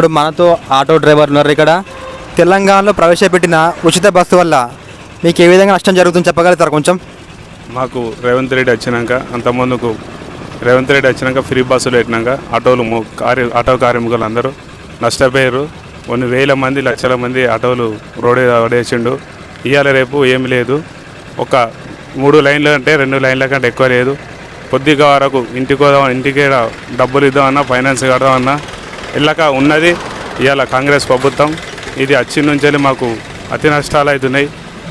ఇప్పుడు మనతో auto driver ఉన్నారు ఇక్కడ. తెలంగాణలో ప్రవేశపెట్టిన ఉచిత బస్సు వల్ల మీకు ఏ విధంగా నష్టం జరుగుతుంది చెప్పగలుగుతారు కొంచెం? మాకు రేవంత్ రెడ్డి వచ్చినాక అంతకుముందుకు రేవంత్ రెడ్డి వచ్చినాక ఫ్రీ బస్సులు పెట్టినాక ఆటోలు కార్య ఆటో కార్మికులు అందరూ నష్టపోయారు. కొన్ని వేల మంది లక్షల మంది ఆటోలు రోడ్ పడేసిండు. ఇవాళ రేపు ఏమి లేదు. ఒక మూడు లైన్లు అంటే రెండు లైన్ల కంటే ఎక్కువ లేదు. కొద్దిగా వరకు ఇంటికి ఇంటికి డబ్బులు ఇద్దామన్నా ఫైనాన్స్ కడదామన్నా ఇళ్ళక ఉన్నది. ఇవాళ కాంగ్రెస్ ప్రభుత్వం. ఇది వచ్చి నుంచి మాకు అతి నష్టాలు అవుతున్నాయి.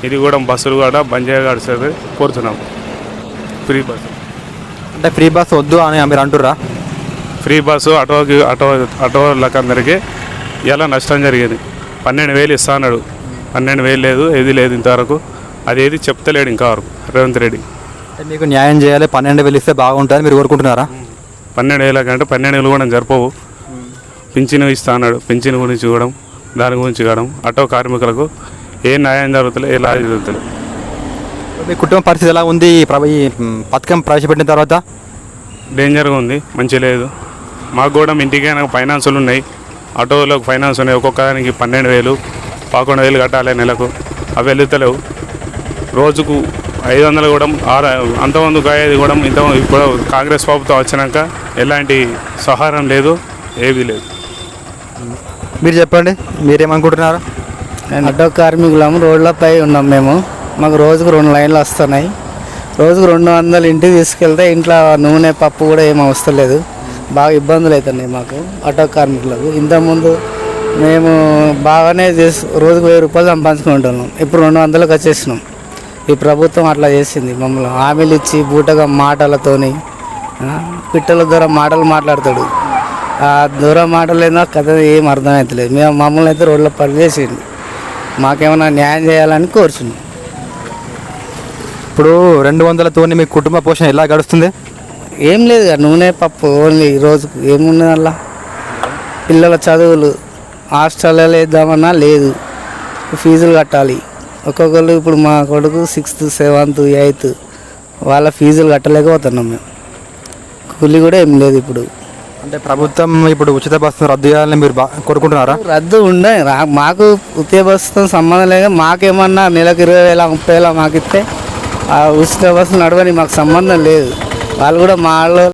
ఇది కూడా బస్సులు కూడా బంద్ చేయగలిసేది కోరుతున్నాం. ఫ్రీ బస్సు అంటే ఫ్రీ బస్ వద్దు అని మీరు అంటుర్రా? ఫ్రీ బస్సు ఆటోకి ఆటో ఆటోలకు అందరికీ ఇలా నష్టం జరిగింది. పన్నెండు వేలు ఇస్తా అన్నాడు. పన్నెండు వేలు లేదు ఏది లేదు ఇంతవరకు. అది ఏది చెప్తలేడు ఇంకా వరకు. రేవంత్ రెడ్డి. అంటే మీకు న్యాయం చేయాలి పన్నెండు వేలు ఇస్తే బాగుంటుంది మీరు కోరుకుంటున్నారా? పన్నెండు వేల కంటే పన్నెండు వేలు కూడా జరపవు. పింఛను ఇస్తా అన్నాడు పింఛను గురించి ఇవ్వడం దాని గురించి ఇవ్వడం ఆటో కార్మికులకు ఏ న్యాయం జరుగుతలే ఎలా జరుగుతలే. మీ కుటుంబ పరిస్థితి ఎలా ఉంది? ఈ పథకం ప్రవేశపెట్టిన తర్వాత? డేంజర్గా ఉంది మంచి లేదు. మాకు కూడా ఇంటికైనా ఫైనాన్సులు ఉన్నాయి. ఆటోలకు ఫైనాన్స్ ఉన్నాయి. ఒక్కొక్క దానికి పన్నెండు వేలు పదకొండు వేలు కట్టాలి నెలకు. అవి వెళ్తలేవు. రోజుకు ఐదు వందలు కూడా ఆరు అంతమంది అయ్యేది కూడా ఇంత ఇప్పుడు కాంగ్రెస్ ప్రభుత్వం వచ్చినాక ఎలాంటి సహారం లేదు ఏది లేదు. మీరు చెప్పండి మీరేమనుకుంటున్నారు? ఆటో కార్మికులం రోడ్లపై ఉన్నాం మేము. మాకు రోజుకు రెండు లైన్లు వస్తున్నాయి. రోజుకు రెండు వందలు ఇంటికి తీసుకెళ్తే ఇంట్లో నూనె పప్పు కూడా ఏం వస్తలేదు బాగా ఇబ్బందులు అవుతున్నాయి మాకు ఆటో కార్మికులకు. ఇంతకుముందు మేము బాగానే చేసి రోజుకు వెయ్యి రూపాయలు సంపాదించుకుంటున్నాం ఇప్పుడు రెండు వందలకు వచ్చేసినాం. ఈ ప్రభుత్వం అట్లా చేసింది. మమ్మల్ని హామీలు ఇచ్చి బూటగా మాటలతోని పిట్టల ద్వారా మాటలు మాట్లాడతాడు. దూరం మాటలు ఏందో కథ ఏం అర్థమవుతలేదు మేము మమ్మల్ని అయితే రోడ్ల పని చేసిండు మాకేమైనా న్యాయం చేయాలని కోరుచున్నాం. ఇప్పుడు రెండు వందలతో మీ కుటుంబ పోషణ ఎలా గడుస్తుంది? ఏం లేదు కదా నూనె పప్పు ఓన్లీ రోజుకు ఏమున్నది అలా పిల్లల చదువులు హాస్టల్లో వేద్దామన్నా లేదు. ఫీజులు కట్టాలి. ఒక్కొక్కరు ఇప్పుడు మా కొడుకు సిక్స్త్ సెవెంత్ ఎయిత్ వాళ్ళ ఫీజులు కట్టలేకపోతున్నాం మేము. కూలి కూడా ఏం లేదు ఇప్పుడు. అంటే ప్రభుత్వం ఇప్పుడు ఉచిత బస్సు రద్దు చేయాలని మీరు కోరుకుంటున్నారా? రద్దు ఉండే రా- మాకు ఉచిత బస్సుతో సంబంధం లేదు. మాకేమన్నా నెలకు ఇరవై వేల ముప్పై వేల మాకు ఇస్తే ఆ ఉచిత బస్సు నడవని మాకు సంబంధం లేదు. వాళ్ళు కూడా మా వాళ్ళు